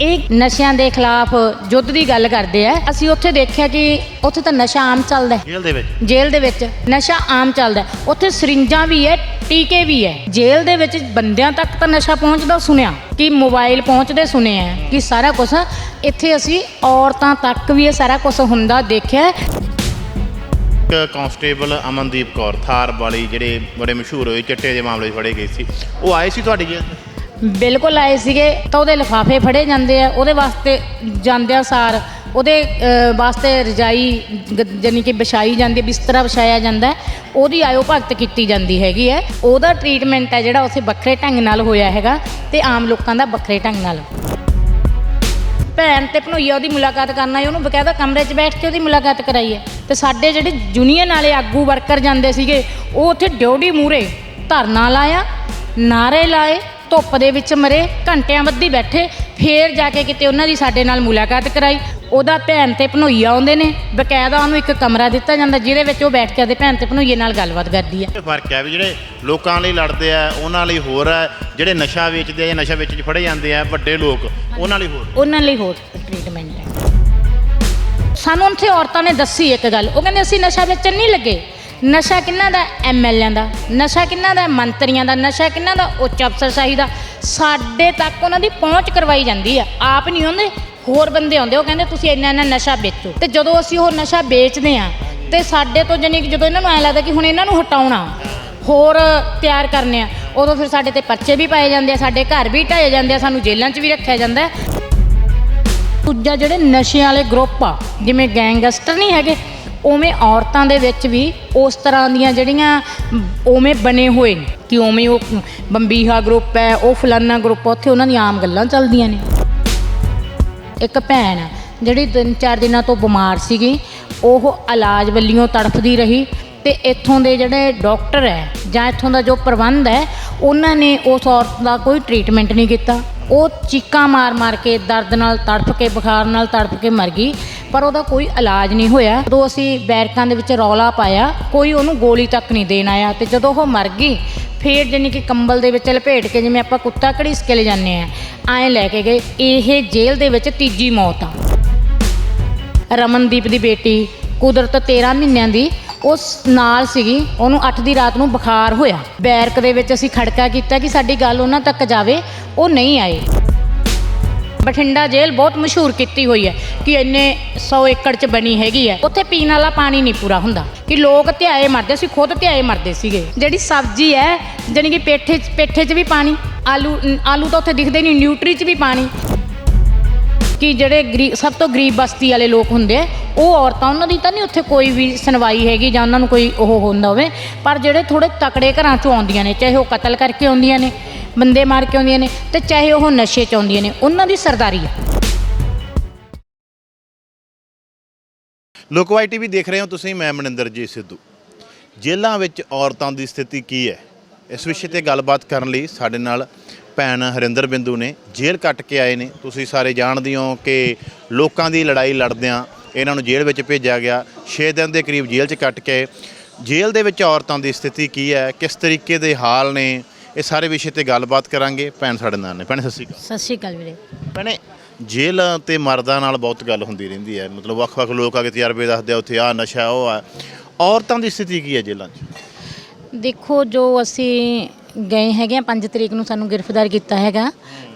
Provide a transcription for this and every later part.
ਇਹ ਨਸ਼ਿਆਂ ਦੇ ਖਿਲਾਫ ਯੁੱਧ ਦੀ ਗੱਲ ਕਰਦੇ ਆ। ਅਸੀਂ ਉੱਥੇ ਦੇਖਿਆ ਕਿ ਉੱਥੇ ਤਾਂ ਨਸ਼ਾ ਆਮ ਚੱਲਦਾ ਹੈ। ਜੇਲ੍ਹ ਦੇ ਵਿੱਚ? ਜੇਲ੍ਹ ਦੇ ਵਿੱਚ ਨਸ਼ਾ ਆਮ ਚੱਲਦਾ ਹੈ। ਉੱਥੇ ਸਰਿੰਜਾਂ ਵੀ ਹੈ ਟੀਕੇ ਵੀ ਹੈ। ਜੇਲ੍ਹ ਦੇ ਵਿੱਚ ਬੰਦਿਆਂ ਤੱਕ ਤਾਂ ਨਸ਼ਾ ਪਹੁੰਚਦਾ ਸੁਣਿਆ ਕਿ ਮੋਬਾਈਲ ਪਹੁੰਚਦੇ ਸੁਣੇ ਆ ਕਿ ਸਾਰਾ ਕੁਝ ਇੱਥੇ ਅਸੀਂ ਔਰਤਾਂ ਤੱਕ ਵੀ ਇਹ ਸਾਰਾ ਕੁਝ ਹੁੰਦਾ ਦੇਖਿਆ ਹੈ। ਇੱਕ ਕਾਂਸਟੇਬਲ ਅਮਨਦੀਪ ਕੌਰ ਥਾਰ ਵਾਲੀ ਜਿਹੜੇ ਬੜੇ ਮਸ਼ਹੂਰ ਹੋਏ ਚਿੱਟੇ ਦੇ ਮਾਮਲੇ 'ਚ ਫੜੇ ਗਏ ਸੀ। ਉਹ ਆਏ ਸੀ ਤੁਹਾਡੀ ਜੇਲ੍ਹ 'ਚ? ਬਿਲਕੁਲ ਆਏ ਸੀਗੇ ਤਾਂ ਉਹਦੇ ਲਿਫਾਫੇ ਫੜੇ ਜਾਂਦੇ ਆ, ਉਹਦੇ ਵਾਸਤੇ ਜਾਂਦਿਆਂ ਸਾਰ। ਉਹਦੇ ਵਾਸਤੇ ਰਜਾਈ ਗ- ਜਾਣੀ ਕਿ ਵਿਛਾਈ ਜਾਂਦੀ ਹੈ ਬਿਸਤਰਾ ਵਿਛਾਇਆ ਜਾਂਦਾ ਹੈ। ਉਹਦੀ ਆਇਓ ਭਗਤ ਕੀਤੀ ਜਾਂਦੀ ਹੈਗੀ ਹੈ। ਉਹਦਾ ਟ੍ਰੀਟਮੈਂਟ ਹੈ ਜਿਹੜਾ ਉਸੇ ਵੱਖਰੇ ਢੰਗ ਨਾਲ ਹੋਇਆ ਹੈਗਾ ਤੇ ਆਮ ਲੋਕਾਂ ਦਾ ਵੱਖਰੇ ਢੰਗ ਨਾਲ। ਭੈਣ ਤੇ ਭਣੋਈਆ ਉਹਦੀ ਮੁਲਾਕਾਤ ਕਰਨਾ ਹੈ ਉਹਨੂੰ ਬਕਾਇਦਾ ਕਮਰੇ 'ਚ ਬੈਠ ਕੇ ਉਹਦੀ ਮੁਲਾਕਾਤ ਕਰਾਈ ਹੈ। ਤੇ ਸਾਡੇ ਜਿਹੜੇ ਯੂਨੀਅਨ ਵਾਲੇ ਆਗੂ ਵਰਕਰ ਜਾਂਦੇ ਸੀਗੇ, ਉਹ ਉੱਥੇ ਡਿਊਟੀ ਮੂਰੇ ਧਰਨਾ ਲਾਇਆ ਨਾਰੇ ਲਾਏ ਧੁੱਪ ਦੇ ਵਿੱਚ ਮਰੇ ਘੰਟਿਆਂ ਬੱਧੀ ਬੈਠੇ ਫੇਰ ਜਾ ਕੇ ਕਿਤੇ ਉਹਨਾਂ ਦੀ ਸਾਡੇ ਨਾਲ ਮੁਲਾਕਾਤ ਕਰਾਈ। ਉਹਦਾ ਭੈਣ ਤੇ ਭਣੋਈਆ ਆਉਂਦੇ ਨੇ ਬਕਾਇਦਾ ਉਹਨੂੰ ਇੱਕ ਕਮਰਾ ਦਿੱਤਾ ਜਾਂਦਾ ਜਿਹਦੇ ਵਿੱਚ ਉਹ ਬੈਠ ਕੇ ਉਹਦੇ ਭੈਣ ਤੇ ਭਣੋਈਏ ਨਾਲ ਗੱਲਬਾਤ ਕਰਦੀ ਹੈ। ਇਹ ਫ਼ਰਕ ਹੈ ਵੀ ਜਿਹੜੇ ਲੋਕਾਂ ਲਈ ਲੜਦੇ ਆ ਉਹਨਾਂ ਲਈ ਹੋਰ ਹੈ ਜਿਹੜੇ ਨਸ਼ਾ ਵੇਚਦੇ ਆ ਜਾਂ ਨਸ਼ਾ ਵੇਚਣ 'ਚ ਫੜੇ ਜਾਂਦੇ ਆ ਵੱਡੇ ਲੋਕ ਉਹਨਾਂ ਲਈ ਹੋਰ। ਉਹਨਾਂ ਲਈ ਹੋਰ ਟ੍ਰੀਟਮੈਂਟ ਹੈ। ਸਾਨੂੰ ਉੱਥੇ ਔਰਤਾਂ ਨੇ ਦੱਸੀ ਇੱਕ ਗੱਲ ਉਹ ਕਹਿੰਦੇ ਅਸੀਂ ਨਸ਼ਾ ਵੇਚਣ ਨਹੀਂ ਲੱਗੇ। ਨਸ਼ਾ ਕਿੰਨਾ ਦਾ ਐਮਐਲਏ ਦਾ? ਨਸ਼ਾ ਕਿੰਨਾ ਦਾ ਮੰਤਰੀਆਂ ਦਾ? ਨਸ਼ਾ ਕਿੰਨਾ ਦਾ ਉੱਚ ਅਫਸਰਸ਼ਾਹੀ ਦਾ? ਸਾਡੇ ਤੱਕ ਉਹਨਾਂ ਦੀ ਪਹੁੰਚ ਕਰਵਾਈ ਜਾਂਦੀ ਆ। ਆਪ ਨਹੀਂ ਆਉਂਦੇ ਹੋਰ ਬੰਦੇ ਆਉਂਦੇ, ਉਹ ਕਹਿੰਦੇ ਤੁਸੀਂ ਇੰਨਾ ਇੰਨਾ ਨਸ਼ਾ ਵੇਚੋ। ਤੇ ਜਦੋਂ ਅਸੀਂ ਉਹ ਨਸ਼ਾ ਵੇਚਦੇ ਆ, ਤੇ ਸਾਡੇ ਤੋਂ ਜਾਨੀ ਕਿ ਜਦੋਂ ਇਹਨਾਂ ਨੂੰ ਐ ਲੱਗਦਾ ਕਿ ਹੁਣ ਇਹਨਾਂ ਨੂੰ ਹਟਾਉਣਾ, ਹੋਰ ਤਿਆਰ ਕਰਨੇ ਆ, ਉਦੋਂ ਫਿਰ ਸਾਡੇ ਤੇ ਪਰਚੇ ਵੀ ਪਾਏ ਜਾਂਦੇ ਆ, ਸਾਡੇ ਘਰ ਵੀ ਢਾਏ ਜਾਂਦੇ ਆ, ਸਾਨੂੰ ਜੇਲ੍ਹਾਂ 'ਚ ਵੀ ਰੱਖਿਆ ਜਾਂਦਾ ਦੂਜਾ ਜਿਹੜੇ ਨਸ਼ਿਆਂ ਵਾਲੇ ਗਰੁੱਪ ਆ, ਜਿਵੇਂ ਗੈਂਗਸਟਰ ਨਹੀਂ ਹੈਗੇ ਉਵੇਂ ਔਰਤਾਂ ਦੇ ਵਿੱਚ ਵੀ ਉਸ ਤਰ੍ਹਾਂ ਦੀਆਂ ਜਿਹੜੀਆਂ ਉਵੇਂ ਬਣੇ ਹੋਏ ਨੇ ਕਿ ਉਵੇਂ ਉਹ ਬੰਬੀਹਾ ਗਰੁੱਪ ਹੈ ਉਹ ਫਲਾਨਾ ਗਰੁੱਪ ਆ, ਉੱਥੇ ਉਹਨਾਂ ਦੀਆਂ ਆਮ ਗੱਲਾਂ ਚੱਲਦੀਆਂ ਨੇ। ਇੱਕ ਭੈਣ ਜਿਹੜੀ ਤਿੰਨ ਚਾਰ ਦਿਨਾਂ ਤੋਂ ਬਿਮਾਰ ਸੀਗੀ ਉਹ ਇਲਾਜ ਵੱਲੋਂ ਤੜਫਦੀ ਰਹੀ ਤੇ ਇੱਥੋਂ ਦੇ ਜਿਹੜੇ ਡਾਕਟਰ ਹੈ ਜਾਂ ਇੱਥੋਂ ਦਾ ਜੋ ਪ੍ਰਬੰਧ ਹੈ ਉਹਨਾਂ ਨੇ ਉਸ ਔਰਤ ਦਾ ਕੋਈ ਟ੍ਰੀਟਮੈਂਟ ਨਹੀਂ ਕੀਤਾ। ਉਹ ਚੀਕਾਂ ਮਾਰ-ਮਾਰ ਕੇ, ਦਰਦ ਨਾਲ ਤੜਫ ਕੇ, ਬੁਖਾਰ ਨਾਲ ਤੜਫ ਕੇ ਮਰ ਗਈ। ਪਰ ਉਹਦਾ ਕੋਈ ਇਲਾਜ ਨਹੀਂ ਹੋਇਆ। ਜਦੋਂ ਅਸੀਂ ਬੈਰਕਾਂ ਦੇ ਵਿੱਚ ਰੌਲਾ ਪਾਇਆ, ਕੋਈ ਉਹਨੂੰ ਗੋਲੀ ਤੱਕ ਨਹੀਂ ਦੇਣ ਆਇਆ। ਤੇ ਜਦੋਂ ਉਹ ਮਰ ਗਈ, ਫੇਰ ਜਾਨੀ ਕਿ ਕੰਬਲ ਦੇ ਵਿੱਚ ਲਪੇਟ ਕੇ ਜਿਵੇਂ ਆਪਾਂ ਕੁੱਤਾ ਘੜੀਸ ਕੇ ਲੈ ਜਾਂਦੇ ਆ ਐਂ ਲੈ ਕੇ ਗਏ। ਇਹ ਜੇਲ੍ਹ ਦੇ ਵਿੱਚ ਤੀਜੀ ਮੌਤ ਆ। ਰਮਨਦੀਪ ਦੀ ਬੇਟੀ, ਕੁਦਰਤ 13 ਮਹੀਨਿਆਂ ਦੀ ਉਸ ਨਾਲ ਸੀਗੀ, ਉਹਨੂੰ 8 ਦੀ ਰਾਤ ਨੂੰ ਬੁਖਾਰ ਹੋਇਆ। ਬੈਰਕ ਦੇ ਵਿੱਚ ਅਸੀਂ ਖੜਕਾ ਕੀਤਾ ਕਿ ਸਾਡੀ ਗੱਲ ਉਹਨਾਂ ਤੱਕ ਜਾਵੇ, ਉਹ ਨਹੀਂ ਆਏ। ਬਠਿੰਡਾ ਜੇਲ੍ਹ ਬਹੁਤ ਮਸ਼ਹੂਰ ਕੀਤੀ ਹੋਈ ਹੈ ਕਿ ਇੰਨੇ 100 ਏਕੜ 'ਚ ਬਣੀ ਹੈਗੀ ਹੈ। ਉੱਥੇ ਪੀਣ ਵਾਲਾ ਪਾਣੀ ਨਹੀਂ ਪੂਰਾ ਹੁੰਦਾ ਕਿ ਲੋਕ ਧਿਆਏ ਮਰਦੇ ਸੀ ਖੁਦ ਧਿਆਏ ਮਰਦੇ ਸੀਗੇ। ਜਿਹੜੀ ਸਬਜ਼ੀ ਹੈ, ਜਾਣੀ ਕਿ ਪੇਠੇ 'ਚ ਪੇਠੇ 'ਚ ਵੀ ਪਾਣੀ, ਆਲੂ ਆਲੂ ਤਾਂ ਉੱਥੇ ਦਿਖਦੇ ਨਹੀਂ, ਨਿਊਟਰੀ 'ਚ ਵੀ ਪਾਣੀ। ਕਿ ਜਿਹੜੇ ਗਰੀ, ਸਭ ਤੋਂ ਗਰੀਬ ਬਸਤੀ ਵਾਲੇ ਲੋਕ ਹੁੰਦੇ ਆ, ਉਹ ਔਰਤਾਂ, ਉਹਨਾਂ ਦੀ ਤਾਂ ਨਹੀਂ ਉੱਥੇ ਕੋਈ ਵੀ ਸੁਣਵਾਈ ਹੈਗੀ ਜਾਂ ਉਹਨਾਂ ਨੂੰ ਕੋਈ ਉਹ ਹੁੰਦਾ ਹੋਵੇ, ਪਰ ਜਿਹੜੇ ਥੋੜੇ ਤਕੜੇ ਘਰਾਂ ਚੋਂ ਆਉਂਦੀਆਂ ਨੇ, ਚਾਹੇ ਉਹ ਕਤਲ ਕਰਕੇ ਆਉਂਦੀਆਂ ਨੇ, ਬੰਦੇ ਮਾਰ ਕੇ ਆਉਂਦੀਆਂ ਨੇ, ਤੇ ਚਾਹੇ ਉਹ ਨਸ਼ੇ ਚ ਆਉਂਦੀਆਂ ਨੇ, ਉਹਨਾਂ ਦੀ ਸਰਦਾਰੀ ਹੈ ਲੋਕਵਾਈ ਟੀਵੀ ਦੇਖ ਰਹੇ ਹੋ ਤੁਸੀਂ, ਮੈਂ ਮਨਿੰਦਰਜੀਤ ਸਿੱਧੂ। ਜੇਲ੍ਹਾਂ ਵਿੱਚ ਔਰਤਾਂ ਦੀ ਸਥਿਤੀ ਕੀ ਹੈ? ਇਸ ਵਿਸ਼ੇ ਤੇ ਗੱਲਬਾਤ ਕਰਨ ਲਈ ਸਾਡੇ ਨਾਲ ਭੈਣ ਹਰਿੰਦਰ ਬਿੰਦੂ ਨੇ ਜੇਲ੍ਹ ਕੱਟ ਕੇ ਆਏ ਨੇ। ਤੁਸੀਂ ਸਾਰੇ ਜਾਣਦੇ ਹੋ ਕਿ ਲੋਕਾਂ ਦੀ ਲੜਾਈ ਲੜਦਿਆਂ ਇਹਨਾਂ ਨੂੰ ਜੇਲ੍ਹ ਵਿੱਚ ਭੇਜਿਆ ਗਿਆ। 6 ਦਿਨ ਦੇ ਕਰੀਬ ਜੇਲ੍ਹ 'ਚ ਕੱਟ ਕੇ। ਜੇਲ੍ਹ ਦੇ ਵਿੱਚ ਔਰਤਾਂ ਦੀ ਸਥਿਤੀ ਕੀ ਹੈ? ਕਿਸ ਤਰੀਕੇ ਦੇ ਹਾਲ ਨੇ? ਇਹ ਸਾਰੇ ਵਿਸ਼ੇ ਤੇ ਗੱਲਬਾਤ ਕਰਾਂਗੇ। ਭੈਣ ਸਾਡੇ ਨਾਲ ਨੇ। ਭੈਣ ਸਤਿ ਸ਼੍ਰੀ ਅਕਾਲ। ਸਤਿ ਸ਼੍ਰੀ ਅਕਾਲ ਵੀਰੇ। ਭੈਣੇ ਜੇਲ੍ਹ ਤੇ ਮਰਦਾਂ ਨਾਲ ਬਹੁਤ ਗੱਲ ਹੁੰਦੀ ਰਹਿੰਦੀ ਹੈ। ਮਤਲਬ ਵੱਖ-ਵੱਖ ਲੋਕ ਆ ਕੇ ਤਜਰਬੇ ਦੱਸਦੇ ਆ ਉੱਥੇ ਆ ਨਸ਼ਾ ਉਹ ਆ। ਔਰਤਾਂ ਦੀ ਸਥਿਤੀ ਕੀ ਹੈ ਜੇਲ੍ਹਾਂ 'ਚ? ਦੇਖੋ ਜੋ ਅਸੀਂ ਗਏ ਹੈਗੇ ਆ 5 ਤਰੀਕ ਨੂੰ ਸਾਨੂੰ ਗ੍ਰਿਫਤਾਰ ਕੀਤਾ ਹੈਗਾ।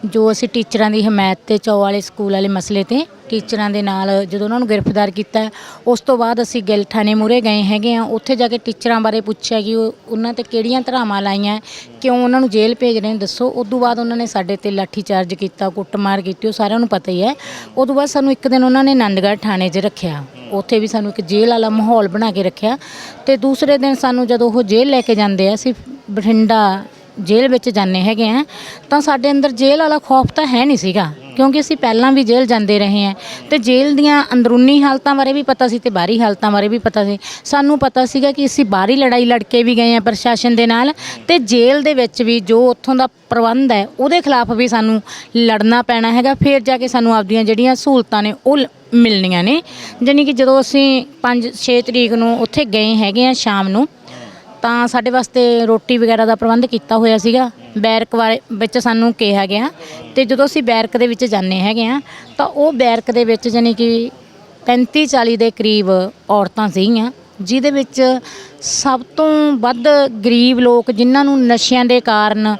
ਜੋ ਅਸੀਂ ਟੀਚਰਾਂ ਦੀ ਹਮਾਇਤ ਤੇ, ਚੌ ਵਾਲੇ ਸਕੂਲ ਵਾਲੇ ਮਸਲੇ ਤੇ, ਟੀਚਰਾਂ ਦੇ ਨਾਲ ਜਦੋਂ ਉਹਨਾਂ ਨੂੰ ਗ੍ਰਿਫਤਾਰ ਕੀਤਾ, ਉਸ ਤੋਂ ਬਾਅਦ ਅਸੀਂ ਗਿੱਲ ਥਾਣੇ ਮੂਹਰੇ ਗਏ ਹੈਗੇ ਆ। ਉੱਥੇ ਜਾ ਕੇ ਟੀਚਰਾਂ ਬਾਰੇ ਪੁੱਛਿਆ ਕਿ ਉਹ ਉਹਨਾਂ ਤੇ ਕਿਹੜੀਆਂ ਧਰਾਵਾਂ ਲਾਈਆਂ, ਕਿਉਂ ਉਹਨਾਂ ਨੂੰ ਜੇਲ੍ਹ ਭੇਜ ਰਹੇ ਨੇ, ਦੱਸੋ। ਉਸ ਤੋਂ ਬਾਅਦ ਉਹਨਾਂ ਨੇ ਸਾਡੇ ਤੇ ਲਾਠੀ ਚਾਰਜ ਕੀਤਾ, ਕੁੱਟਮਾਰ ਕੀਤੀ, ਉਹ ਸਾਰਿਆਂ ਨੂੰ ਪਤਾ ਹੀ ਹੈ। ਉਸ ਤੋਂ ਬਾਅਦ ਸਾਨੂੰ ਇੱਕ ਦਿਨ ਉਹਨਾਂ ਨੇ ਆਨੰਦਗੜ੍ਹ ਥਾਣੇ 'ਚ ਰੱਖਿਆ। ਉੱਥੇ ਵੀ ਸਾਨੂੰ ਇੱਕ ਜੇਲ੍ਹ ਵਾਲਾ ਮਾਹੌਲ ਬਣਾ ਕੇ ਰੱਖਿਆ। ਤੇ ਦੂਸਰੇ ਦਿਨ ਸਾਨੂੰ ਜਦੋਂ ਉਹ ਜੇਲ੍ਹ ਲੈ ਕੇ ਜਾਂਦੇ ਆ, ਅਸੀਂ ਬਠਿੰਡਾ ਜੇਲ੍ਹ ਵਿੱਚ ਜਾਂਦੇ ਹੈਗੇ ਆ, ਤਾਂ ਸਾਡੇ ਅੰਦਰ ਜੇਲ੍ਹ ਵਾਲਾ ਖੌਫ ਤਾਂ ਹੈ ਨਹੀਂ ਸੀਗਾ, ਕਿਉਂਕਿ ਅਸੀਂ ਪਹਿਲਾਂ ਵੀ ਜੇਲ੍ਹ ਜਾਂਦੇ ਰਹੇ ਹਾਂ ਤੇ ਜੇਲ੍ਹ ਦੀਆਂ ਅੰਦਰੂਨੀ ਹਾਲਤਾਂ ਬਾਰੇ ਵੀ ਪਤਾ ਸੀ ਤੇ ਬਾਹਰੀ ਹਾਲਤਾਂ ਬਾਰੇ ਵੀ ਪਤਾ ਸੀ। ਸਾਨੂੰ ਪਤਾ ਸੀਗਾ ਕਿ ਅਸੀਂ ਬਾਹਰੀ ਲੜਾਈ ਲੜ ਕੇ ਵੀ ਗਏ ਆ ਪ੍ਰਸ਼ਾਸਨ ਦੇ ਨਾਲ, ਤੇ ਜੇਲ੍ਹ ਦੇ ਵਿੱਚ ਵੀ ਜੋ ਉੱਥੋਂ ਦਾ ਪ੍ਰਬੰਧ ਹੈ, ਉਹਦੇ ਖਿਲਾਫ ਵੀ ਸਾਨੂੰ ਲੜਨਾ ਪੈਣਾ ਹੈਗਾ, ਫਿਰ ਜਾ ਕੇ ਸਾਨੂੰ ਆਪਦੀਆਂ ਜਿਹੜੀਆਂ ਸਹੂਲਤਾਂ ਨੇ ਉਹ ਮਿਲਣੀਆਂ ਨੇ। ਜਾਣੀ ਕਿ ਜਦੋਂ ਅਸੀਂ 5 6 ਤਰੀਕ ਨੂੰ ਉੱਥੇ ਗਏ ਹੈਗੇ ਆ ਸ਼ਾਮ ਨੂੰ ਤਾਂ ਸਾਡੇ ਵਾਸਤੇ ਰੋਟੀ ਵਗੈਰਾ ਦਾ ਪ੍ਰਬੰਧ ਕੀਤਾ ਹੋਇਆ ਸੀਗਾ। ਬੈਰਕ ਵਾਲੇ ਵਿੱਚ ਸਾਨੂੰ ਕਿਹਾ ਗਿਆ ਤੇ ਜਦੋਂ ਅਸੀਂ ਬੈਰਕ ਦੇ ਵਿੱਚ ਜਾਂਦੇ ਹੈਗੇ ਆ ਤਾਂ ਉਹ ਬੈਰਕ ਦੇ ਵਿੱਚ ਜਾਣੀ ਕਿ 35 40 ਦੇ ਕਰੀਬ ਔਰਤਾਂ ਸੀਗੀਆਂ, ਜਿਹਦੇ ਵਿੱਚ ਸਭ ਤੋਂ ਵੱਧ ਗਰੀਬ ਲੋਕ ਜਿਨ੍ਹਾਂ ਨੂੰ ਨਸ਼ਿਆਂ ਦੇ ਕਾਰਨ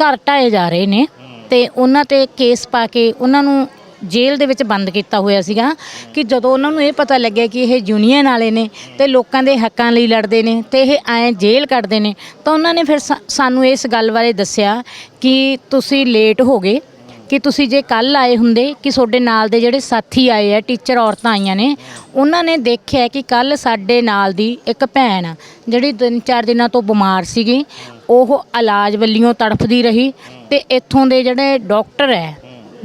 ਘਰ ਢਾਏ ਜਾ ਰਹੇ ਨੇ ਤੇ ਉਹਨਾਂ ਤੇ ਕੇਸ ਪਾ ਕੇ ਉਹਨਾਂ ਨੂੰ ਜੇਲ੍ਹ ਦੇ ਵਿੱਚ ਬੰਦ ਕੀਤਾ ਹੋਇਆ ਸੀਗਾ ਕਿ ਜਦੋਂ ਉਹਨਾਂ ਨੂੰ ਇਹ ਪਤਾ ਲੱਗਿਆ ਕਿ ਇਹ ਯੂਨੀਅਨ ਵਾਲੇ ਨੇ ਤੇ ਲੋਕਾਂ ਦੇ ਹੱਕਾਂ ਲਈ ਲੜਦੇ ਨੇ ਤੇ ਇਹ ਐ ਜੇਲ੍ਹ ਕੱਢਦੇ ਨੇ, ਤਾਂ ਉਹਨਾਂ ਨੇ ਫਿਰ ਸਾ- ਸਾਨੂੰ ਇਸ ਗੱਲ ਬਾਰੇ ਦੱਸਿਆ ਕਿ ਤੁਸੀਂ ਲੇਟ ਹੋ ਗਏ, ਕਿ ਤੁਸੀਂ ਜੇ ਕੱਲ ਆਏ ਹੁੰਦੇ ਕਿ ਤੁਹਾਡੇ ਨਾਲ ਦੇ ਜਿਹੜੇ ਸਾਥੀ ਆਏ ਆ ਟੀਚਰ ਔਰਤਾਂ ਆਈਆਂ ਨੇ, ਉਹਨਾਂ ਨੇ ਦੇਖਿਆ ਕਿ ਕੱਲ ਸਾਡੇ ਨਾਲ ਦੀ ਇੱਕ ਭੈਣ ਜਿਹੜੀ ਤਿੰਨ ਚਾਰ ਦਿਨਾਂ ਤੋਂ ਬਿਮਾਰ ਸੀਗੀ, ਉਹ ਇਲਾਜ ਵੱਲੀਆਂ ਤੜਫਦੀ ਰਹੀ ਤੇ ਇੱਥੋਂ ਦੇ ਜਿਹੜੇ ਡਾਕਟਰ ਹੈ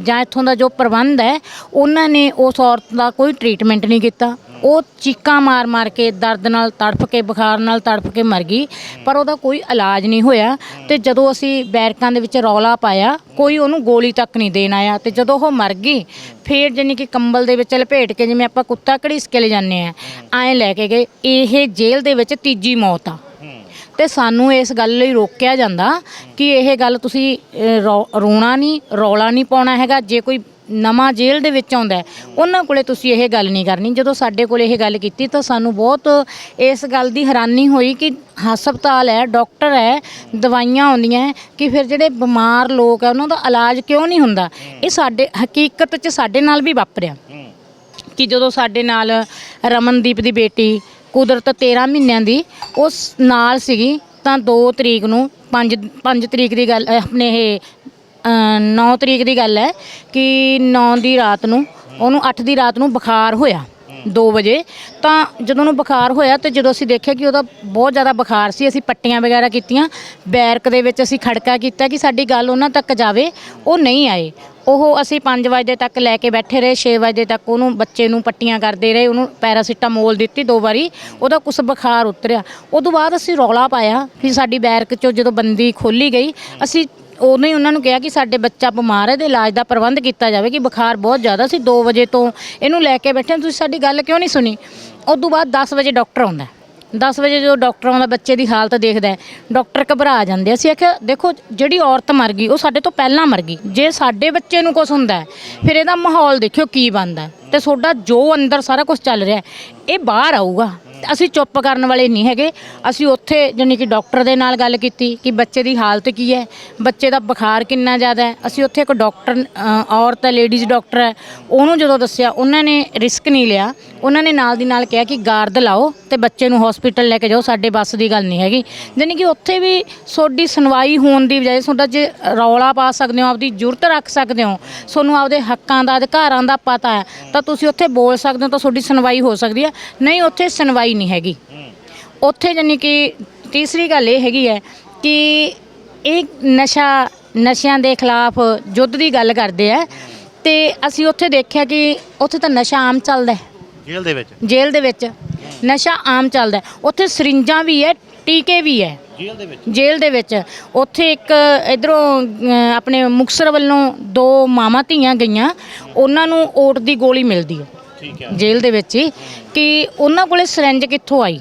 ਜਾਂ ਇੱਥੋਂ ਦਾ ਜੋ ਪ੍ਰਬੰਧ ਹੈ, ਉਹਨਾਂ ਨੇ ਉਸ ਔਰਤ ਦਾ ਕੋਈ ਟ੍ਰੀਟਮੈਂਟ ਨਹੀਂ ਕੀਤਾ। ਉਹ ਚੀਕਾਂ ਮਾਰ-ਮਾਰ ਕੇ ਦਰਦ ਨਾਲ ਤੜਫ ਕੇ, ਬੁਖਾਰ ਨਾਲ ਤੜਫ ਕੇ ਮਰ ਗਈ, ਪਰ ਉਹਦਾ ਕੋਈ ਇਲਾਜ ਨਹੀਂ ਹੋਇਆ। ਤੇ ਜਦੋਂ ਅਸੀਂ ਬੈਰਕਾਂ ਦੇ ਵਿੱਚ ਰੌਲਾ ਪਾਇਆ, ਕੋਈ ਉਹਨੂੰ ਗੋਲੀ ਤੱਕ ਨਹੀਂ ਦੇਣ ਆਇਆ। ਤੇ ਜਦੋਂ ਉਹ ਮਰ ਗਈ, ਫੇਰ ਜਾਨੀ ਕਿ ਕੰਬਲ ਦੇ ਵਿੱਚ ਲਪੇਟ ਕੇ ਜਿਵੇਂ ਆਪਾਂ ਕੁੱਤਾ ਘੜੀਸ ਕੇ ਲੈ ਜਾਂਦੇ ਆ ਐਂ ਲੈ ਕੇ ਗਏ। ਇਹ ਜੇਲ੍ਹ ਦੇ ਵਿੱਚ ਤੀਜੀ ਮੌਤ ਆ। ਤੇ ਸਾਨੂੰ ਇਸ ਗੱਲ ਲਈ ਰੋਕਿਆ ਜਾਂਦਾ ਕਿ ਇਹ ਗੱਲ ਤੁਸੀਂ ਰੋਣਾ ਨਹੀਂ ਰੌਲਾ ਨਹੀਂ ਪਾਉਣਾ ਹੈਗਾ। ਜੇ ਕੋਈ ਨਵਾਂ ਜੇਲ੍ਹ ਦੇ ਵਿੱਚ ਆਉਂਦਾ ਉਹਨਾਂ ਕੋਲੇ ਤੁਸੀਂ ਇਹ ਗੱਲ ਨਹੀਂ ਕਰਨੀ। ਜਦੋਂ ਸਾਡੇ ਕੋਲੇ ਇਹ ਗੱਲ ਕੀਤੀ ਤਾਂ ਸਾਨੂੰ ਬਹੁਤ ਇਸ ਗੱਲ ਦੀ ਹੈਰਾਨੀ ਹੋਈ ਕਿ ਹਸਪਤਾਲ ਹੈ ਡਾਕਟਰ ਹੈ ਦਵਾਈਆਂ ਆਉਂਦੀਆਂ ਕਿ ਫਿਰ ਜਿਹੜੇ ਬਿਮਾਰ ਲੋਕ ਹੈ ਉਹਨਾਂ ਦਾ ਇਲਾਜ ਕਿਉਂ ਨਹੀਂ ਹੁੰਦਾ? ਇਹ ਸਾਡੇ ਹਕੀਕਤ 'ਚ ਸਾਡੇ ਨਾਲ ਵੀ ਵਾਪਰਿਆ। ਕਿ ਜਦੋਂ ਸਾਡੇ ਨਾਲ ਰਮਨਦੀਪ ਦੀ ਬੇਟੀ ਕੁਦਰਤ 13 ਮਹੀਨਿਆਂ ਦੀ, ਉਸ ਨਾਲ ਸੀਗੀ ਤਾਂ 2 ਤਰੀਕ ਨੂੰ 5 5 ਤਰੀਕ ਦੀ ਗੱਲ ਆਪਣੇ ਇਹ 9 ਤਰੀਕ ਦੀ ਗੱਲ ਹੈ ਕਿ 9 ਦੀ ਰਾਤ ਨੂੰ, ਉਹਨੂੰ 8 ਦੀ ਰਾਤ ਨੂੰ ਬੁਖਾਰ ਹੋਇਆ 2 ਵਜੇ। ਤਾਂ ਜਦੋਂ ਉਹਨੂੰ ਬੁਖਾਰ ਹੋਇਆ ਤੇ ਜਦੋਂ ਅਸੀਂ ਦੇਖਿਆ ਕਿ ਉਹਦਾ ਬਹੁਤ ਜ਼ਿਆਦਾ ਬੁਖਾਰ ਸੀ, ਅਸੀਂ ਪੱਟੀਆਂ ਵਗੈਰਾ ਕੀਤੀਆਂ, ਬੈਰਕ ਦੇ ਵਿੱਚ ਅਸੀਂ ਖੜਕਾ ਕੀਤਾ ਕਿ ਸਾਡੀ ਗੱਲ ਉਹਨਾਂ ਤੱਕ ਜਾਵੇ, ਉਹ ਨਹੀਂ ਆਏ। ਉਹ ਅਸੀਂ 5 ਵਜੇ ਤੱਕ ਲੈ ਕੇ ਬੈਠੇ ਰਹੇ 6 ਵਜੇ ਤੱਕ ਉਹਨੂੰ ਬੱਚੇ ਨੂੰ ਪੱਟੀਆਂ ਕਰਦੇ ਰਹੇ ਉਹਨੂੰ ਪੈਰਾਸੀਟਾਮੋਲ ਦਿੱਤੀ ਦੋ ਵਾਰੀ ਉਹਦਾ ਕੁਛ ਬੁਖਾਰ ਉਤਰਿਆ। ਉਦੋਂ ਬਾਅਦ ਅਸੀਂ ਰੌਲਾ ਪਾਇਆ ਕਿ ਸਾਡੀ ਬੈਰਕ ਚੋਂ ਜਦੋਂ ਬੰਦੀ ਖੋਲੀ ਗਈ ਅਸੀਂ ਉਹਨੇ ਉਹਨਾਂ ਨੂੰ ਕਿਹਾ ਕਿ ਸਾਡੇ ਬੱਚਾ ਬਿਮਾਰ ਹੈ ਤੇ ਇਲਾਜ ਦਾ ਪ੍ਰਬੰਧ ਕੀਤਾ ਜਾਵੇ ਕਿ ਬੁਖਾਰ ਬਹੁਤ ਜ਼ਿਆਦਾ ਸੀ 2 ਵਜੇ ਤੋਂ ਇਹਨੂੰ ਲੈ ਕੇ ਬੈਠੇ ਹਾਂ, ਤੁਸੀਂ ਸਾਡੀ ਗੱਲ ਕਿਉਂ ਨਹੀਂ ਸੁਣੀ? ਉਦੋਂ ਬਾਅਦ 10 ਵਜੇ ਡਾਕਟਰ ਆਉਂਦਾ 10 ਵਜੇ ਜਦੋਂ ਡਾਕਟਰ ਆਉਂਦਾ ਬੱਚੇ ਦੀ ਹਾਲਤ ਦੇਖਦਾ ਹੈ, ਡਾਕਟਰ ਘਬਰਾ ਜਾਂਦੇ ਅਸੀਂ ਆਖਿਆ ਦੇਖੋ ਜਿਹੜੀ ਔਰਤ ਮਰ ਗਈ ਉਹ ਸਾਡੇ ਤੋਂ ਪਹਿਲਾਂ ਮਰ ਗਈ। ਜੇ ਸਾਡੇ ਬੱਚੇ ਨੂੰ ਕੁਝ ਹੁੰਦਾ ਹੈ, ਫਿਰ ਇਹਦਾ ਮਾਹੌਲ ਦੇਖਿਓ ਕੀ ਬਣਦਾ ਹੈ। ਤੇ ਤੁਹਾਡਾ ਜੋ ਅੰਦਰ ਸਾਰਾ ਕੁਝ ਚੱਲ ਰਿਹਾ ਹੈ, ਇਹ ਬਾਹਰ ਆਊਗਾ। ਅਸੀਂ ਚੁੱਪ ਕਰਨ ਵਾਲੇ ਨਹੀਂ ਹੈਗੇ। ਅਸੀਂ ਉੱਥੇ ਜਾਣੀ ਕਿ ਡਾਕਟਰ ਦੇ ਨਾਲ ਗੱਲ ਕੀਤੀ ਕਿ ਬੱਚੇ ਦੀ ਹਾਲਤ ਕੀ ਹੈ, ਬੱਚੇ ਦਾ ਬੁਖਾਰ ਕਿੰਨਾ ਜ਼ਿਆਦਾ ਹੈ। ਅਸੀਂ ਉੱਥੇ ਇੱਕ ਡਾਕਟਰ ਔਰਤ ਹੈ ਲੇਡੀਜ਼ ਡਾਕਟਰ ਹੈ। ਉਹਨੂੰ ਜਦੋਂ ਦੱਸਿਆ, ਉਹਨਾਂ ਨੇ ਰਿਸਕ ਨਹੀਂ ਲਿਆ। ਉਹਨਾਂ ਨੇ ਨਾਲ ਦੀ ਨਾਲ ਕਿਹਾ ਕਿ ਗਾਰਦ ਲਾਓ ਤੇ ਬੱਚੇ ਨੂੰ ਹਸਪੀਟਲ ਲੈ ਕੇ ਜਾਓ, ਸਾਡੇ ਬੱਸ ਦੀ ਗੱਲ ਨਹੀਂ ਹੈਗੀ। ਜਾਣੀ ਕਿ ਉੱਥੇ ਵੀ ਤੁਹਾਡੀ ਸੁਣਵਾਈ ਹੋਣ ਦੀ ਬਜਾਏ ਤੁਹਾਡਾ ਜੇ ਰੌਲਾ ਪਾ ਸਕਦੇ ਹੋ, ਆਪਦੀ ਜ਼ਰੂਰਤ ਰੱਖ ਸਕਦੇ ਹੋ, ਤੁਹਾਨੂੰ ਆਪਦੇ ਹੱਕਾਂ ਦਾ, ਅਧਿਕਾਰਾਂ ਦਾ ਪਤਾ ਹੈ, ਤਾਂ ਤੁਸੀਂ ਉੱਥੇ ਬੋਲ ਸਕਦੇ ਹੋ ਤਾਂ ਤੁਹਾਡੀ ਸੁਣਵਾਈ ਹੋ ਸਕਦੀ ਹੈ। ਨਹੀਂ, ਉੱਥੇ ਸੁਣਵਾਈ ਨਹੀਂ ਹੈਗੀ। ਉੱਥੇ ਜਾਨੀ ਕਿ ਤੀਸਰੀ ਗੱਲ ਇਹ ਹੈਗੀ ਹੈ ਕਿ ਇਹ ਨਸ਼ਾ ਨਸ਼ਿਆਂ ਦੇ ਖਿਲਾਫ ਯੁੱਧ ਦੀ ਗੱਲ ਕਰਦੇ ਆ ਤੇ ਅਸੀਂ ਉੱਥੇ ਦੇਖਿਆ ਕਿ ਉੱਥੇ ਤਾਂ ਨਸ਼ਾ ਆਮ ਚੱਲਦਾ ਹੈ। ਜੇਲ੍ਹ ਦੇ ਵਿੱਚ? ਜੇਲ੍ਹ ਦੇ ਵਿੱਚ। ਨਸ਼ਾ ਆਮ ਚੱਲਦਾ ਹੈ। ਉੱਥੇ ਸਰਿੰਜਾਂ ਵੀ ਹੈ ਟੀਕੇ ਵੀ ਹੈ। ਜੇਲ੍ਹ ਦੇ ਵਿੱਚ? ਜੇਲ੍ਹ ਦੇ ਵਿੱਚ। ਉੱਥੇ ਇੱਕ ਇਧਰੋਂ ਆਪਣੇ ਮੁਕਸਰ ਵੱਲੋਂ ਦੋ ਮਾਵਾਂ ਧੀਆਂ ਗਈਆਂ। ਉਹਨਾਂ ਨੂੰ ਓਟ ਦੀ ਗੋਲੀ ਮਿਲਦੀ ਹੈ। ਜੇਲ੍ਹ ਦੇ ਵਿੱਚ ਹੀ ਕਿ ਉਹਨਾਂ ਕੋਲੇ ਸਿਰੰਜ ਕਿੱਥੋਂ ਆਈ?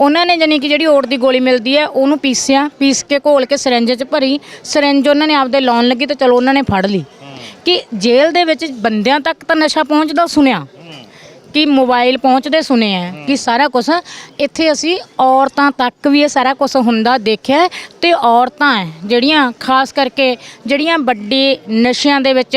ਉਹਨਾਂ ਨੇ ਜਾਨੀ ਕਿ ਜਿਹੜੀ ਓਟ ਦੀ ਗੋਲੀ ਮਿਲਦੀ ਹੈ ਉਹਨੂੰ ਪੀਸਿਆ ਪੀਸ ਕੇ ਘੋਲ ਕੇ ਸਿਰੰਜ 'ਚ ਭਰੀ। ਸਿਰੰਜ ਉਹਨਾਂ ਨੇ ਆਪਦੇ ਲਾਉਣ ਲੱਗੀ ਤੇ ਚਲੋ ਉਹਨਾਂ ਨੇ ਫੜ ਲਈ। ਕਿ ਜੇਲ੍ਹ ਦੇ ਵਿੱਚ ਬੰਦਿਆਂ ਤੱਕ ਤਾਂ ਨਸ਼ਾ ਪਹੁੰਚਦਾ ਸੁਣਿਆ। ਕਿ ਮੋਬਾਈਲ ਪਹੁੰਚਦੇ ਸੁਣੇ ਆ ਕਿ ਸਾਰਾ ਕੁਝ ਇੱਥੇ ਅਸੀਂ ਔਰਤਾਂ ਤੱਕ ਵੀ ਇਹ ਸਾਰਾ ਕੁਝ ਹੁੰਦਾ ਦੇਖਿਆ ਤੇ ਔਰਤਾਂ ਜਿਹੜੀਆਂ ਖਾਸ ਕਰਕੇ ਜਿਹੜੀਆਂ ਵੱਡੇ ਨਸ਼ਿਆਂ ਦੇ ਵਿੱਚ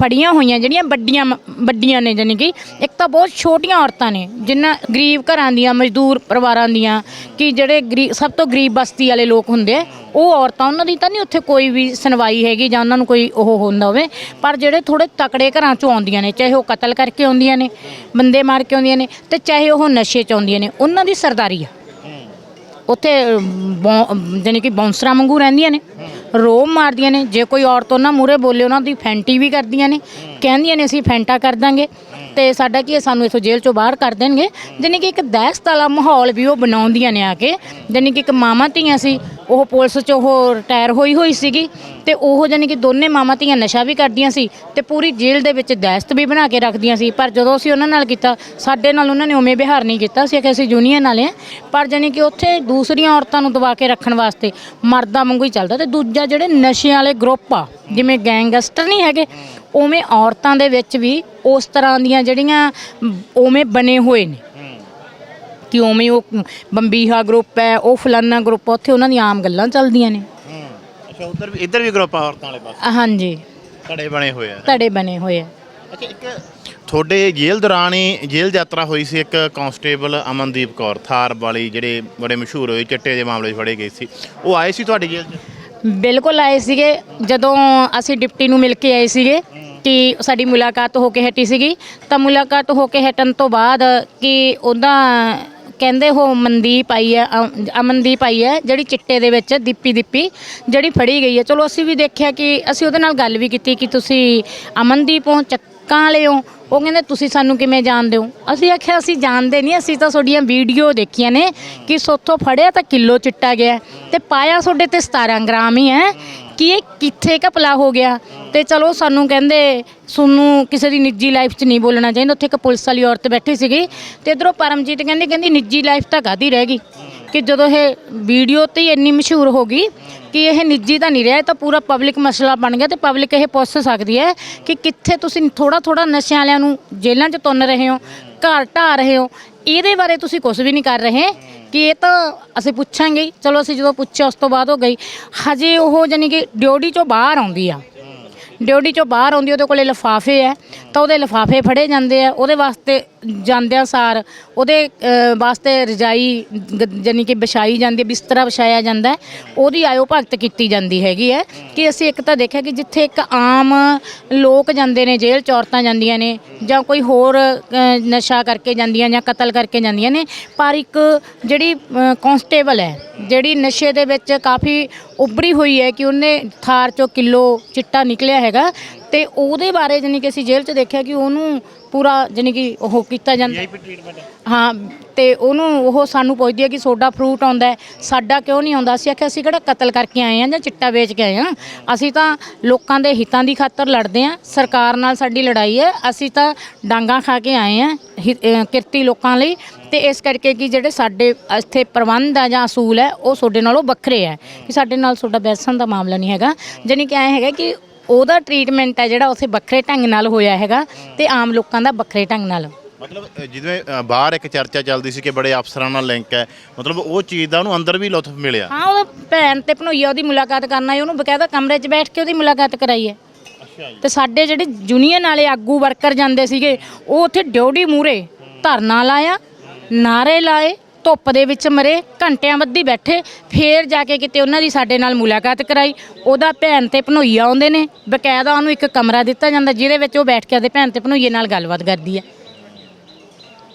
ਫੜੀਆਂ ਹੋਈਆਂ ਜਿਹੜੀਆਂ ਵੱਡੀਆਂ ਮ- ਵੱਡੀਆਂ ਨੇ ਜਾਣੀ ਕਿ ਇੱਕ ਤਾਂ ਬਹੁਤ ਛੋਟੀਆਂ ਔਰਤਾਂ ਨੇ ਜਿਨ੍ਹਾਂ ਗਰੀਬ ਘਰਾਂ ਦੀਆਂ ਮਜ਼ਦੂਰ ਪਰਿਵਾਰਾਂ ਦੀਆਂ ਕਿ ਜਿਹੜੇ ਗਰੀਬ ਸਭ ਤੋਂ ਗਰੀਬ ਬਸਤੀ ਵਾਲੇ ਲੋਕ ਹੁੰਦੇ ਆ ਉਹ ਔਰਤਾਂ ਉਹਨਾਂ ਦੀ ਤਾਂ ਨਹੀਂ ਉੱਥੇ ਕੋਈ ਵੀ ਸੁਣਵਾਈ ਹੈਗੀ ਜਾਂ ਉਹਨਾਂ ਨੂੰ ਕੋਈ ਉਹ ਹੁੰਦਾ ਹੋਵੇ ਪਰ ਜਿਹੜੇ ਥੋੜੇ ਤਕੜੇ ਘਰਾਂ ਚੋਂ ਆਉਂਦੀਆਂ ਨੇ ਚਾਹੇ ਉਹ ਕਤਲ ਕਰਕੇ ਆਉਂਦੀਆਂ ਨੇ ਬੰਦੇ ਮਾਰ ਕੇ ਆਉਂਦੀਆਂ ਨੇ ਤੇ ਚਾਹੇ ਉਹ ਨਸ਼ੇ ਚ ਆਉਂਦੀਆਂ ਨੇ ਉਹਨਾਂ ਦੀ ਸਰਦਾਰੀ ਆ। ਉੱਥੇ ਬੌ- ਜਾਣੀ ਕਿ ਬੌਂਸਰਾਂ ਵਾਂਗੂ ਰਹਿੰਦੀਆਂ ਨੇ। ਰੋਮ ਮਾਰਦੀਆਂ ਨੇ। ਜੇ ਕੋਈ ਔਰਤ ਉਹਨਾਂ ਮੂਰੇ ਬੋਲੇ ਉਹਨਾਂ ਦੀ ਫੈਂਟੀ ਵੀ ਕਰਦੀਆਂ ਨੇ। ਕਹਿੰਦੀਆਂ ਨੇ ਅਸੀਂ ਫੈਂਟਾ ਕਰ ਦਾਂਗੇ। ਤੇ ਸਾਡਾ ਕੀ ਹੈ, ਸਾਨੂੰ ਇਥੋਂ ਜੇਲ੍ਹ ਚੋਂ ਬਾਹਰ ਕਰ ਦੇਣਗੇ। ਜਾਣੀ ਕਿ ਇੱਕ ਦਹਿਸ਼ਤ ਵਾਲਾ ਮਾਹੌਲ ਵੀ ਉਹ ਬਣਾਉਂਦੀਆਂ ਨੇ ਆ ਕੇ। ਜਾਣੀ ਕਿ ਇੱਕ ਮਾਮਾ ਧੀਆਂ ਸੀ ਉਹ ਪੁਲਿਸ 'ਚ ਉਹ ਰਿਟਾਇਰ ਹੋਈ ਹੋਈ ਸੀਗੀ ਤੇ ਉਹ ਜਾਨੀ ਕਿ ਦੋਨੇ ਮਾਮਾ ਧੀਆਂ ਨਸ਼ਾ ਵੀ ਕਰਦੀਆਂ ਸੀ ਤੇ ਪੂਰੀ ਜੇਲ੍ਹ ਦੇ ਵਿੱਚ ਦਹਿਸ਼ਤ ਵੀ ਬਣਾ ਕੇ ਰੱਖਦੀਆਂ ਸੀ। ਪਰ ਜਦੋਂ ਅਸੀਂ ਉਹਨਾਂ ਨਾਲ ਕੀਤਾ, ਸਾਡੇ ਨਾਲ ਉਹਨਾਂ ਨੇ ਉਵੇਂ ਵਿਹਾਰ ਨਹੀਂ ਕੀਤਾ। ਸੀ ਕਿ ਅਸੀਂ ਯੂਨੀਅਨ ਵਾਲੇ ਆ। ਪਰ ਜਾਨੀ ਕਿ ਉੱਥੇ ਦੂਸਰੀਆਂ ਔਰਤਾਂ ਨੂੰ ਦਬਾ ਕੇ ਰੱਖਣ ਵਾਸਤੇ ਮਰਦਾਂ ਵਾਂਗੂ ਹੀ ਚੱਲਦਾ ਤੇ ਦੂਜਾ ਜਿਹੜੇ ਨਸ਼ਿਆਂ ਵਾਲੇ ਗਰੁੱਪ ਆ, ਜਿਵੇਂ ਗੈਂਗਸਟਰ ਨਹੀਂ ਹੈਗੇ, ਉਵੇਂ ਔਰਤਾਂ ਦੇ ਵਿੱਚ ਵੀ ਉਸ ਤਰ੍ਹਾਂ ਦੀਆਂ ਜਿਹੜੀਆਂ, ਉਵੇਂ ਬਣੇ ਹੋਏ ਨੇ। ਕਿ ਉਵੇਂ ਉਹ ਬੰਬੀਹਾ ਗਰੁੱਪ ਹੈ ਉਹ ਫਲਾਨਾ ਗਰੁੱਪ ਉੱਥੇ ਉਹਨਾਂ ਦੀਆਂ ਆਮ ਗੱਲਾਂ ਚੱਲਦੀਆਂ ਨੇ। ਅੱਛਾ ਉਧਰ ਵੀ ਇੱਧਰ ਵੀ ਗਰੁੱਪ ਆ ਔਰਤਾਂ ਵਾਲੇ ਪਾਸੇ? ਹਾਂਜੀ। ਧੜੇ ਬਣੇ ਹੋਏ ਆ। ਧੜੇ ਬਣੇ ਹੋਏ ਆ। ਅੱਛਾ ਇੱਕ ਤੁਹਾਡੇ ਜੇਲ੍ਹ ਦੌਰਾਨ ਹੀ ਜੇਲ੍ਹ ਯਾਤਰਾ ਹੋਈ ਸੀ ਇੱਕ ਕਾਂਸਟੇਬਲ ਅਮਨਦੀਪ ਕੌਰ ਥਾਰ ਵਾਲੀ ਜਿਹੜੇ ਬੜੇ ਮਸ਼ਹੂਰ ਹੋਏ ਚਿੱਟੇ ਦੇ ਮਾਮਲੇ 'ਚ ਫੜੇ ਗਏ ਸੀ। ਉਹ ਆਏ ਸੀ ਤੁਹਾਡੀ ਜੇਲ੍ਹ 'ਚ? ਬਿਲਕੁਲ ਆਏ ਸੀਗੇ। ਜਦੋਂ ਅਸੀਂ ਡਿਪਟੀ ਨੂੰ ਮਿਲ ਕੇ ਆਏ ਸੀਗੇ ਕਿ ਸਾਡੀ ਮੁਲਾਕਾਤ ਹੋ ਕੇ ਹਟੀ ਸੀਗੀ ਤਾਂ ਮੁਲਾਕਾਤ ਹੋ ਕੇ ਹਟਣ ਤੋਂ ਬਾਅਦ ਕਿ ਉਹਦਾ ਕਹਿੰਦੇ ਉਹ ਮਨਦੀਪ ਆਈ ਹੈ, ਅਮ, ਅਮਨਦੀਪ ਆਈ ਹੈ, ਜਿਹੜੀ ਚਿੱਟੇ ਦੇ ਵਿੱਚ ਦੀਪੀ ਦੀਪੀ, ਜਿਹੜੀ ਫੜੀ ਗਈ ਹੈ। ਚਲੋ ਅਸੀਂ ਵੀ ਦੇਖਿਆ ਕਿ ਅਸੀਂ ਉਹਦੇ ਨਾਲ ਗੱਲ ਵੀ ਕੀਤੀ ਕਿ ਤੁਸੀਂ ਅਮਨਦੀਪ ਹੋ, ਚੱਕਾਂ ਵਾਲੇ ਹੋ। ਉਹ ਕਹਿੰਦੇ, ਤੁਸੀਂ ਸਾਨੂੰ ਕਿਵੇਂ ਜਾਣਦੇ ਹੋ? ਅਸੀਂ ਆਖਿਆ, ਅਸੀਂ ਜਾਣਦੇ ਨਹੀਂ, ਅਸੀਂ ਤਾਂ ਤੁਹਾਡੀਆਂ ਵੀਡੀਓ ਦੇਖੀਆਂ ਨੇ ਕਿ ਸੋਥੋਂ ਫੜਿਆ ਤਾਂ ਕਿਲੋ ਚਿੱਟਾ ਗਿਆ ਤੇ ਪਾਇਆ ਤੁਹਾਡੇ ਤੇ 17 ਗ੍ਰਾਮ ਹੀ ਹੈ। ਕਿ ਇਹ ਕਿੱਥੇ ਘਪਲਾ ਹੋ ਗਿਆ ਤੇ ਚਲੋ ਸਾਨੂੰ ਕਹਿੰਦੇ ਸਾਨੂੰ ਕਿਸੇ ਦੀ ਨਿੱਜੀ ਲਾਈਫ 'ਚ ਨਹੀਂ ਬੋਲਣਾ ਚਾਹੀਦਾ। ਉੱਥੇ ਇੱਕ ਪੁਲਿਸ ਵਾਲੀ ਔਰਤ ਬੈਠੀ ਸੀਗੀ ਤੇ ਇਧਰੋਂ ਪਰਮਜੀਤ ਕਹਿੰਦੀ ਕਹਿੰਦੀ ਨਿੱਜੀ ਲਾਈਫ ਤਾਂ ਕਾਦੀ ਰਹਿ ਗਈ? ਕਿ ਜਦੋਂ ਇਹ ਵੀਡੀਓ ਤੇ ਹੀ ਇੰਨੀ ਮਸ਼ਹੂਰ ਹੋ ਗਈ ਕਿ ਇਹ ਨਿੱਜੀ ਤਾਂ ਨਹੀਂ ਰਿਹਾ, ਇਹ ਤਾਂ ਪੂਰਾ ਪਬਲਿਕ ਮਸਲਾ ਬਣ ਗਿਆ ਤੇ ਪਬਲਿਕ ਇਹ ਪੁੱਛ ਸਕਦੀ ਹੈ ਕਿ ਕਿੱਥੇ ਤੁਸੀਂ ਥੋੜਾ ਥੋੜਾ ਨਸ਼ਿਆਂ ਵਾਲਿਆਂ ਨੂੰ ਜੇਲ੍ਹਾਂ 'ਚ ਤੁੰਨ ਰਹੇ ਹੋ? ਘਰ ਢਾ ਰਹੇ ਹੋ, ਇਹਦੇ ਬਾਰੇ ਤੁਸੀਂ ਕੁਝ ਵੀ ਨਹੀਂ ਕਰ ਰਹੇ। ਕਿ ਇਹ ਤਾਂ ਅਸੀਂ ਪੁੱਛਾਂਗੇ ਹੀ। ਚਲੋ, ਅਸੀਂ ਜਦੋਂ ਪੁੱਛਿਆ, ਉਸ ਤੋਂ ਬਾਅਦ ਉਹ ਗਈ। ਹਜੇ ਉਹ ਜਾਨੀ ਕਿ ਡਿਊਟੀ ਚੋਂ ਬਾਹਰ ਆਉਂਦੀ ਆ। ਡਿਊਟੀ ਚੋਂ ਬਾਹਰ ਆਉਂਦੀ ਉਹਦੇ ਕੋਲੇ ਲਿਫਾਫੇ ਹੈ ਤਾਂ ਉਹਦੇ ਲਿਫਾਫੇ ਫੜੇ ਜਾਂਦੇ ਆ ਉਹਦੇ ਵਾਸਤੇ ਜਾਂਦਿਆਂ ਸਾਰ ਉਹਦੇ ਅ, ਵਾਸਤੇ ਰਜਾਈ ਗ ਜਾਣੀ ਕਿ ਵਿਛਾਈ ਜਾਂਦੀ ਹੈ ਬਿਸਤਰਾ ਵਿਛਾਇਆ ਜਾਂਦਾ ਹੈ ਉਹਦੀ ਆਇਓ ਭਗਤ ਕੀਤੀ ਜਾਂਦੀ ਹੈਗੀ ਹੈ ਕਿ ਅਸੀਂ ਇੱਕ ਤਾਂ ਦੇਖਿਆ ਕਿ ਜਿੱਥੇ ਇੱਕ ਆਮ ਲੋਕ ਜਾਂਦੇ ਨੇ ਜੇਲ੍ਹ ਚ ਔਰਤਾਂ ਜਾਂਦੀਆਂ ਨੇ ਜਾਂ ਕੋਈ ਹੋਰ ਅ, ਨਸ਼ਾ ਕਰਕੇ ਜਾਂਦੀਆਂ ਜਾਂ ਕਤਲ ਕਰਕੇ ਜਾਂਦੀਆਂ ਨੇ ਪਰ ਇੱਕ ਜਿਹੜੀ ਕਾਂਸਟੇਬਲ ਹੈ ਜਿਹੜੀ ਨਸ਼ੇ ਦੇ ਵਿੱਚ ਕਾਫੀ ਉੱਭਰੀ ਹੋਈ ਹੈ ਕਿ ਉਹਨੇ ਥਾਰ ਚੋਂ ਕਿਲੋ ਚਿੱਟਾ ਨਿਕਲਿਆ ਹੈਗਾ ਤੇ ਉਹਦੇ ਬਾਰੇ ਜਾਨੀ ਕਿ ਅਸੀਂ ਜੇਲ੍ਹ 'ਚ ਦੇਖਿਆ ਕਿ ਉਹਨੂੰ ਪੂਰਾ ਜਾਨੀ ਕਿ ਉਹ ਕੀਤਾ ਜਾਂਦਾ। ਵੀਆਈਪੀ ਟ੍ਰੀਟਮੈਂਟ ਹਾਂ। ਤੇ ਉਹਨੂੰ ਉਹ ਸਾਨੂੰ ਪੁੱਛਦੀ ਹੈ ਕਿ ਸੋਡਾ ਫਰੂਟ ਆਉਂਦਾ ਹੈ ਸਾਡਾ ਕਿਉਂ ਨਹੀਂ ਆਉਂਦਾ? ਅਸੀਂ ਆਖਿਆ ਅਸੀਂ ਕਿਹੜਾ ਕਤਲ ਕਰਕੇ ਆਏ ਆ ਜਾਂ ਚਿੱਟਾ ਵੇਚ ਕੇ ਆਏ ਆ ਅਸੀਂ ਤਾਂ ਲੋਕਾਂ ਦੇ ਹਿੱਤਾਂ ਦੀ ਖਾਤਰ ਲੜਦੇ ਆ ਸਰਕਾਰ ਨਾਲ ਸਾਡੀ ਲੜਾਈ ਹੈ ਅਸੀਂ ਤਾਂ ਡਾਂਗਾ ਖਾ ਕੇ ਆਏ ਆ ਕਿਰਤੀ ਲੋਕਾਂ ਲਈ ਤੇ ਇਸ ਕਰਕੇ ਕਿ ਜਿਹੜੇ ਸਾਡੇ ਇੱਥੇ ਪ੍ਰਬੰਧ ਆ ਜਾਂ ਅਸੂਲ ਹੈ ਉਹ ਤੁਹਾਡੇ ਨਾਲੋਂ ਵੱਖਰੇ ਹੈ ਕਿ ਸਾਡੇ ਨਾਲ ਤੁਹਾਡਾ ਬੈਸਣ ਦਾ ਮਾਮਲਾ ਨਹੀਂ ਹੈਗਾ। ਜਾਨੀ ਕਿ ਐ ਹੈਗਾ ਕਿ ਉਹਦਾ ਟ੍ਰੀਟਮੈਂਟ ਹੈ ਜਿਹੜਾ ਉੱਥੇ ਵੱਖਰੇ ਢੰਗ ਨਾਲ ਹੋਇਆ ਹੈਗਾ ਤੇ ਆਮ ਲੋਕਾਂ ਦਾ ਵੱਖਰੇ ਢੰਗ ਨਾਲ। ਮਤਲਬ ਅ, ਜਿਵੇਂ ਅ, ਬਾਹਰ ਇੱਕ ਚਰਚਾ ਚੱਲਦੀ ਸੀ ਕਿ ਬੜੇ ਅਫਸਰਾਂ ਨਾਲ ਲਿੰਕ ਹੈ। ਮਤਲਬ ਉਹ ਚੀਜ਼ ਦਾ ਉਹਨੂੰ ਅੰਦਰ ਵੀ ਲੁਤਫ ਮਿਲਿਆ। ਹਾਂ ਉਹ ਭੈਣ ਤੇ ਭਣੋਈਆ ਉਹਦੀ ਮੁਲਾਕਾਤ ਕਰਨ ਆਈ ਉਹਨੂੰ ਬਕਾਇਦਾ ਕਮਰੇ 'ਚ ਬੈਠ ਕੇ ਉਹਦੀ ਮੁਲਾਕਾਤ ਕਰਾਈ ਹੈ। ਅੱਛਾ ਜੀ। ਤੇ ਸਾਡੇ ਜਿਹੜੇ ਯੂਨੀਅਨ ਵਾਲੇ ਆਗੂ ਵਰਕਰ ਜਾਂਦੇ ਸੀਗੇ ਉਹ ਉੱਥੇ ਡਿਊਟੀ ਮੂਰੇ ਧਰਨਾ ਲਾਇਆ ਨਾਰੇ ਲਾਏ ਧੁੱਪ ਦੇ ਵਿੱਚ ਮਰੇ ਘੰਟਿਆਂ ਬੱਧੀ ਬੈਠੇ ਫੇਰ ਜਾ ਕੇ ਕਿਤੇ ਉਹਨਾਂ ਦੀ ਸਾਡੇ ਨਾਲ ਮੁਲਾਕਾਤ ਕਰਾਈ। ਉਹਦਾ ਭੈਣ ਤੇ ਭਣੋਈਆ ਆਉਂਦੇ ਨੇ ਬਕਾਇਦਾ ਉਹਨੂੰ ਇੱਕ ਕਮਰਾ ਦਿੱਤਾ ਜਾਂਦਾ ਜਿਹਦੇ ਵਿੱਚ ਉਹ ਬੈਠ ਕੇ ਉਹਦੇ ਭੈਣ ਤੇ ਭਣੋਈਏ ਨਾਲ ਗੱਲਬਾਤ ਕਰਦੀ ਹੈ।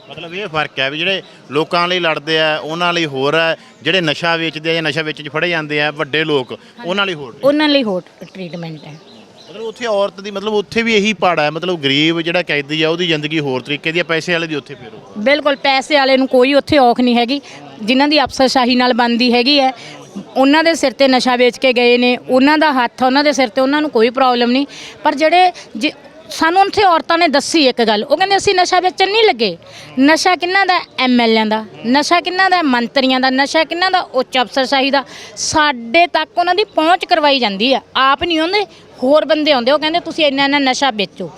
ਮਤਲਬ ਇਹ ਫ਼ਰਕ ਹੈ ਵੀ ਜਿਹੜੇ ਲੋਕਾਂ ਲਈ ਲੜਦੇ ਆ ਉਹਨਾਂ ਲਈ ਹੋਰ ਹੈ ਜਿਹੜੇ ਨਸ਼ਾ ਵੇਚਦੇ ਆ ਜਾਂ ਨਸ਼ਾ ਵੇਚਣ 'ਚ ਫੜੇ ਜਾਂਦੇ ਆ ਵੱਡੇ ਲੋਕ ਉਹਨਾਂ ਲਈ ਹੋਰ ਉਹਨਾਂ ਲਈ ਹੋਰ ਟ੍ਰੀਟਮੈਂਟ ਹੈ। ਮਤਲਬ ਉੱਥੇ ਔਰਤ ਦੀ, ਮਤਲਬ ਉੱਥੇ ਵੀ ਇਹੀ ਪਾੜਾ ਹੈ, ਮਤਲਬ ਗਰੀਬ ਜਿਹੜਾ ਕੈਦੀ ਆ, ਉਹਦੀ ਜ਼ਿੰਦਗੀ ਹੋਰ ਤਰੀਕੇ ਦੀ ਆ, ਪੈਸੇ ਵਾਲੇ ਦੀ ਉੱਥੇ ਫਿਰ ਉਹ ਬਿਲਕੁਲ, ਪੈਸੇ ਵਾਲੇ ਨੂੰ ਕੋਈ ਉੱਥੇ ਔਖ ਨਹੀਂ ਹੈਗੀ। ਜਿਨ੍ਹਾਂ ਦੀ ਅਫਸਰਸ਼ਾਹੀ ਨਾਲ ਬਣਦੀ ਹੈਗੀ ਹੈ, ਉਹਨਾਂ ਦੇ ਸਿਰ ਤੇ ਨਸ਼ਾ ਵੇਚ ਕੇ ਗਏ ਨੇ, ਉਹਨਾਂ ਦਾ ਹੱਥ ਉਹਨਾਂ ਦੇ ਸਿਰ ਤੇ ਉਹਨਾਂ ਨੂੰ ਕੋਈ ਪ੍ਰੋਬਲਮ ਨਹੀਂ। ਪਰ ਜਿਹੜੇ ਜੇ- ਸਾਨੂੰ ਉੱਥੇ ਔਰਤਾਂ ਨੇ ਦੱਸੀ ਇੱਕ ਗੱਲ, ਉਹ ਕਹਿੰਦੇ ਅਸੀਂ ਨਸ਼ਾ ਵੇਚਣ ਨਹੀਂ ਲੱਗੇ। ਨਸ਼ਾ ਕਿੰਨਾ ਦਾ ਐਮਐਲਏਆਂ ਦਾ, ਨਸ਼ਾ ਕਿੰਨਾ ਦਾ ਮੰਤਰੀਆਂ ਦਾ, ਨਸ਼ਾ ਕਿੰਨਾ ਦਾ ਉੱਚ ਅਫਸਰਸ਼ਾਹੀ ਦਾ, ਸਾਡੇ ਤੱਕ ਉਹਨਾਂ ਦੀ ਪਹੁੰਚ ਕਰਵਾਈ ਜਾਂਦੀ ਆ। ਆਪ ਨਹੀਂ ਆਉਂਦੇ, ਹੋਰ ਬੰਦੇ ਆਉਂਦੇ, ਉਹ ਕਹਿੰਦੇ ਤੁਸੀਂ ਇੰਨਾ ਇੰਨਾ ਨਸ਼ਾ ਵੇਚੋ।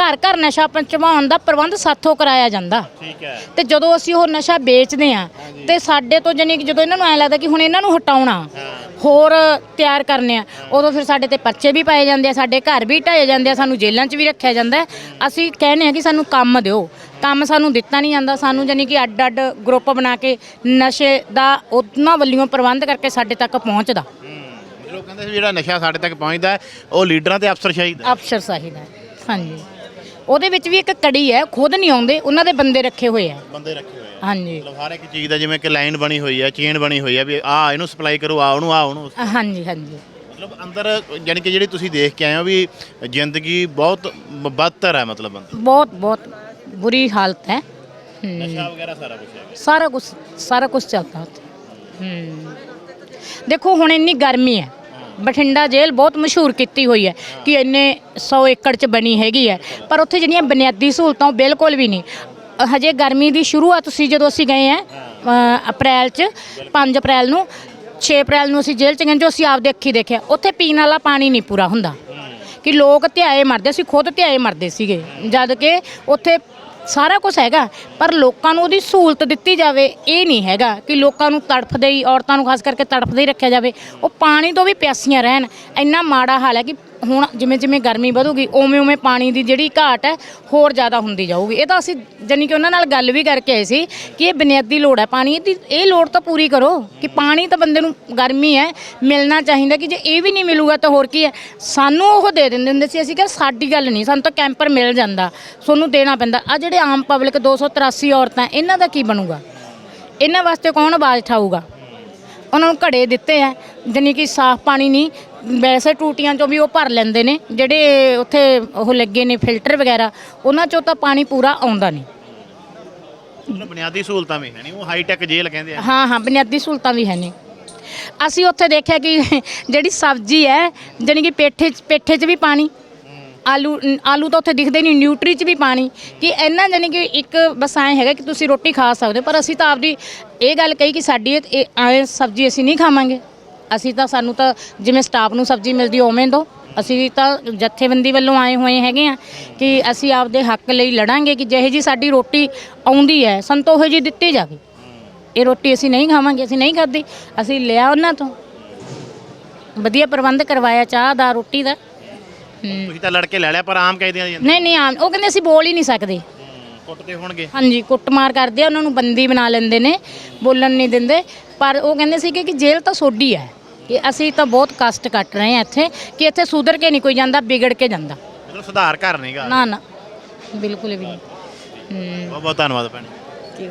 ਘਰ ਘਰ ਨਸ਼ਾ ਪਹੁੰਚਾਉਣ ਦਾ ਪ੍ਰਬੰਧ ਸਾਥੋਂ ਕਰਾਇਆ ਜਾਂਦਾ। ਠੀਕ ਹੈ। ਤੇ ਜਦੋਂ ਅਸੀਂ ਉਹ ਨਸ਼ਾ ਵੇਚਦੇ ਆ ਤੇ ਸਾਡੇ ਤੋਂ ਜਾਨੀ ਕਿ ਜਦੋਂ ਇਹਨਾਂ ਨੂੰ ਐ ਲੱਗਦਾ ਕਿ ਹੁਣ ਇਹਨਾਂ ਨੂੰ ਹਟਾਉਣਾ ਹੋਰ ਤਿਆਰ ਕਰਨੇ ਆ ਉਦੋਂ ਫਿਰ ਸਾਡੇ ਤੇ ਪਰਚੇ ਵੀ ਪਾਏ ਜਾਂਦੇ ਆ ਸਾਡੇ ਘਰ ਵੀ ਢਾਏ ਜਾਂਦੇ ਆ ਸਾਨੂੰ ਜੇਲ੍ਹਾਂ 'ਚ ਵੀ ਰੱਖਿਆ ਜਾਂਦਾ। ਅਸੀਂ ਕਹਿੰਦੇ ਆ ਕਿ ਸਾਨੂੰ ਕੰਮ ਦਿਓ। ਕੰਮ ਸਾਨੂੰ ਦਿੱਤਾ ਨਹੀਂ ਜਾਂਦਾ ਸਾਨੂੰ ਜਾਨੀ ਕਿ ਅੱਡ ਅੱਡ ਗਰੁੱਪ ਬਣਾ ਕੇ ਨਸ਼ੇ ਦਾ ਉਹਨਾਂ ਵੱਲੋਂ ਪ੍ਰਬੰਧ ਕਰਕੇ ਸਾਡੇ ਤੱਕ ਪਹੁੰਚਦਾ। ਕਹਿੰਦੇ ਜਿਹੜਾ ਨਸ਼ਾ ਸਾਡੇ ਤੱਕ ਪਹੁੰਚਦਾ ਉਹ ਲੀਡਰਾਂ ਤੇ ਅਫਸਰ ਸ਼ਾਹੀਦ ਅਫਸਰ ਸਾਹਿਬ ਹੈ। ਹਾਂਜੀ। ਉਹਦੇ ਵਿੱਚ ਵੀ ਇੱਕ ਕੜੀ ਹੈ ਖੁਦ ਨਹੀਂ ਆਉਂਦੇ ਉਹਨਾਂ ਦੇ ਬੰਦੇ ਰੱਖੇ ਹੋਏ ਆ। ਬੰਦੇ ਰੱਖੇ ਹੋਏ ਆ। ਹਾਂਜੀ। ਮਤਲਬ ਹਰ ਇੱਕ ਚੀਜ਼ ਦਾ ਜਿਵੇਂ ਕਿ ਲਾਈਨ ਬਣੀ ਹੋਈ ਹੈ ਚੇਨ ਬਣੀ ਹੋਈ ਹੈ ਵੀ ਆ ਇਹਨੂੰ ਸਪਲਾਈ ਕਰੋ ਆ ਉਹਨੂੰ ਆ ਉਹਨੂੰ। ਹਾਂਜੀ ਹਾਂਜੀ। ਮਤਲਬ ਅੰਦਰ ਯਾਨੀ ਕਿ ਜਿਹੜੀ ਤੁਸੀਂ ਦੇਖ ਕੇ ਆਏ ਹੋ ਵੀ ਜ਼ਿੰਦਗੀ ਬਹੁਤ ਬਦਤਰ ਹੈ ਮਤਲਬ ਅੰਦਰ। ਬਹੁਤ ਬਹੁਤ ਬੁਰੀ ਹਾਲਤ ਹੈ। ਹਮ, ਨਸ਼ਾ ਵਗੈਰਾ ਸਾਰਾ ਕੁਝ ਹੈ। ਸਾਰਾ ਕੁਝ ਸਾਰਾ ਕੁਝ ਚੱਲਦਾ ਉੱਥੇ। ਹਮ ਦੇਖੋ ਹੁਣ ਇੰਨੀ ਗਰਮੀ ਹੈ। ਬਠਿੰਡਾ ਜੇਲ੍ਹ ਬਹੁਤ ਮਸ਼ਹੂਰ ਕੀਤੀ ਹੋਈ ਹੈ ਕਿ ਇੰਨੇ 100 ਏਕੜ ਚ ਬਣੀ ਹੈਗੀ ਹੈ। ਪਰ ਉੱਥੇ ਜਿਹੜੀਆਂ ਬੁਨਿਆਦੀ ਸਹੂਲਤਾਂ ਉਹ ਬਿਲਕੁਲ ਵੀ ਨਹੀਂ। ਹਜੇ ਗਰਮੀ ਦੀ ਸ਼ੁਰੂਆਤ ਸੀ ਜਦੋਂ ਅਸੀਂ ਗਏ ਆ ਅਪ੍ਰੈਲ ਚ 5 ਅਪ੍ਰੈਲ ਨੂੰ 6 ਅਪ੍ਰੈਲ ਨੂੰ ਅਸੀਂ ਜੇਲ੍ਹ ਚ ਗਏ ਜੋ ਅਸੀਂ ਆਪਦੇ ਅੱਖੀ ਦੇਖਿਆ ਉੱਥੇ ਪੀਣ ਵਾਲਾ ਪਾਣੀ ਨਹੀਂ ਪੂਰਾ ਹੁੰਦਾ। ਕਿ ਲੋਕ ਧਿਆਏ ਮਰਦੇ ਸੀ ਖੁਦ ਧਿਆਏ ਮਰਦੇ ਸੀਗੇ। ਜਦ ਕਿ ਉੱਥੇ ਸਾਰਾ ਕੁਝ ਹੈਗਾ, ਪਰ ਲੋਕਾਂ ਨੂੰ ਉਹਦੀ ਸਹੂਲਤ ਦਿੱਤੀ ਜਾਵੇ, ਇਹ ਨਹੀਂ ਹੈਗਾ ਕਿ ਲੋਕਾਂ ਨੂੰ ਤੜਫਦੇ ਹੀ, ਔਰਤਾਂ ਨੂੰ ਖਾਸ ਕਰਕੇ ਤੜਫਦੇ ਹੀ ਰੱਖਿਆ ਜਾਵੇ। ਉਹ ਪਾਣੀ ਤੋਂ ਵੀ ਪਿਆਸੀਆਂ ਰਹਿਣ, ਇੰਨਾ ਮਾੜਾ ਹਾਲ ਹੈ ਕਿ ਹੁਣ ਜਿਵੇਂ ਜਿਵੇਂ ਗਰਮੀ ਵਧੂਗੀ, ਉਵੇਂ ਉਵੇਂ ਪਾਣੀ ਦੀ ਜਿਹੜੀ ਘਾਟ ਹੈ, ਹੋਰ ਜ਼ਿਆਦਾ ਹੁੰਦੀ ਜਾਊਗੀ। ਇਹ ਤਾਂ ਅਸੀਂ ਜਾਨੀ ਕਿ ਉਹਨਾਂ ਨਾਲ ਗੱਲ ਵੀ ਕਰਕੇ ਆਏ ਸੀ ਕਿ ਇਹ ਬੁਨਿਆਦੀ ਲੋੜ ਹੈ ਪਾਣੀ ਦੀ। ਇਹ ਲੋੜ ਤਾਂ ਪੂਰੀ ਕਰੋ ਕਿ ਪਾਣੀ ਤਾਂ ਬੰਦੇ ਨੂੰ ਗਰਮੀ ਹੈ, ਮਿਲਣਾ ਚਾਹੀਦਾ ਕਿ ਜੇ ਇਹ ਵੀ ਨਹੀਂ ਮਿਲੂਗਾ ਤਾਂ ਹੋਰ ਕੀ ਹੈ। ਸਾਨੂੰ ਉਹ ਦੇ ਦਿੰਦੇ ਹੁੰਦੇ ਸੀ, ਅਸੀਂ ਕਿਹਾ ਸਾਡੀ ਗੱਲ ਨਹੀਂ, ਸਾਨੂੰ ਤਾਂ ਕੈਂਪਰ ਮਿਲ ਜਾਂਦਾ, ਤੁਹਾਨੂੰ ਦੇਣਾ ਪੈਂਦਾ। ਆ ਜਿਹੜੇ ਆਮ ਪਬਲਿਕ 283 ਔਰਤਾਂ, ਇਹਨਾਂ ਦਾ ਕੀ ਬਣੂਗਾ? ਇਹਨਾਂ ਵਾਸਤੇ ਕੌਣ ਆਵਾਜ਼ ਉਠਾਊਗਾ? ਉਹਨਾਂ ਨੂੰ ਘੜੇ ਦਿੱਤੇ ਆ ਜਾਨੀ ਕਿ ਸਾਫ਼ ਪਾਣੀ ਨਹੀਂ ਵੈਸੇ ਟੂਟੀਆਂ ਚੋਂ ਵੀ ਉਹ ਭਰ ਲੈਂਦੇ ਨੇ ਜਿਹੜੇ ਉੱਥੇ ਉਹ ਲੱਗੇ ਨੇ ਫਿਲਟਰ ਵਗੈਰਾ ਉਹਨਾਂ ਚੋਂ ਤਾਂ ਪਾਣੀ ਪੂਰਾ ਆਉਂਦਾ ਨਹੀਂ। ਬੁਨਿਆਦੀ ਸਹੂਲਤਾਂ ਵੀ ਹੈ ਨਹੀਂ ਉਹ ਹਾਈ ਟੈਕ ਜੇਲ੍ਹ ਕਹਿੰਦੇ ਆ। ਹਾਂ ਹਾਂ ਬੁਨਿਆਦੀ ਸਹੂਲਤਾਂ ਵੀ ਹੈ ਨਹੀਂ। ਅਸੀਂ ਉੱਥੇ ਦੇਖਿਆ ਕਿ ਜਿਹੜੀ ਸਬਜ਼ੀ ਹੈ ਜਾਣੀ ਕਿ ਪੇਠੇ ਪੇਠੇ 'ਚ ਵੀ ਪਾਣੀ ਆਲੂ ਆਲੂ ਤਾਂ ਉੱਥੇ ਦਿਖਦੇ ਨਹੀਂ ਨਿਊਟਰੀ 'ਚ ਵੀ ਪਾਣੀ ਕਿ ਇੰਨਾ ਜਾਣੀ ਕਿ ਇੱਕ ਬਸ ਐਂ ਹੈਗਾ ਕਿ ਤੁਸੀਂ ਰੋਟੀ ਖਾ ਸਕਦੇ ਹੋ ਪਰ ਅਸੀਂ ਤਾਂ ਆਪਦੀ ਇਹ ਗੱਲ ਕਹੀ ਕਿ ਸਾਡੀ ਇਹ- ਇਹ ਐਂ ਸਬਜ਼ੀ ਅਸੀਂ ਨਹੀਂ ਖਾਵਾਂਗੇ। ਅਸੀਂ ਤਾਂ ਸਾਨੂੰ ਤਾਂ ਜਿਵੇਂ ਸਟਾਫ ਨੂੰ ਸਬਜ਼ੀ ਮਿਲਦੀ ਉਵੇਂ ਦਿਓ ਅਸੀਂ ਤਾਂ ਜਥੇਬੰਦੀ ਵੱਲੋਂ ਆਏ ਹੋਏ ਹੈਗੇ ਆ ਕਿ ਅਸੀਂ ਆਪਦੇ ਹੱਕ ਲਈ ਲੜਾਂਗੇ ਕਿ ਜਿਹੇ ਜੀ ਸਾਡੀ ਰੋਟੀ ਆਉਂਦੀ ਹੈ ਉਹੋ ਜੀ ਦਿੱਤੀ ਜਾਵੇ। ਇਹ ਰੋਟੀ ਅਸੀਂ ਨਹੀਂ ਖਾਵਾਂਗੇ ਅਸੀਂ ਨਹੀਂ ਖਾਧੀ ਅਸੀਂ ਲਿਆ ਉਹਨਾਂ ਤੋਂ। ਵਧੀਆ ਪ੍ਰਬੰਧ ਕਰਵਾਇਆ ਚਾਹ ਦਾ ਰੋਟੀ ਦਾ। ਤੁਸੀਂ ਤਾਂ ਲੜਕੇ ਲੈ ਲਿਆ ਪਰ ਆਮ ਕਹਿੰਦੇ ਆ ਜੀ ਨਹੀਂ ਨਹੀਂ ਆਮ ਉਹ ਕਹਿੰਦੇ ਅਸੀਂ ਬੋਲ ਹੀ ਨਹੀਂ ਸਕਦੇ। ਕੁੱਟਦੇ ਹੋਣਗੇ। ਹਾਂਜੀ ਕੁੱਟਮਾਰ ਕਰਦੇ ਆ ਉਹਨਾਂ ਨੂੰ ਬੰਦੀ ਬਣਾ ਲੈਂਦੇ ਨੇ ਬੋਲਣ ਨਹੀਂ ਦਿੰਦੇ। ਪਰ ਉਹ ਕਹਿੰਦੇ ਸੀ ਕਿ ਜੇਲ੍ਹ ਤਾਂ ਸੋਡੀ ਹੈ। ਕਿ ਅਸੀਂ ਤਾਂ ਬਹੁਤ ਕਸ਼ਟ ਕੱਟ ਰਹੇ ਹਾਂ ਇੱਥੇ ਕਿ ਇੱਥੇ ਸੁਧਰ ਕੇ ਨਹੀਂ ਕੋਈ ਜਾਂਦਾ ਵਿਗੜ ਕੇ ਜਾਂਦਾ। ਮਤਲਬ ਸੁਧਾਰ ਘਰ ਨਹੀਂਗਾ ਨਾ ਨਾ। ਬਿਲਕੁਲ ਵੀ ਨਹੀਂ। ਬਹੁਤ ਬਹੁਤ ਧੰਨਵਾਦ ਭੈਣ। ਠੀਕ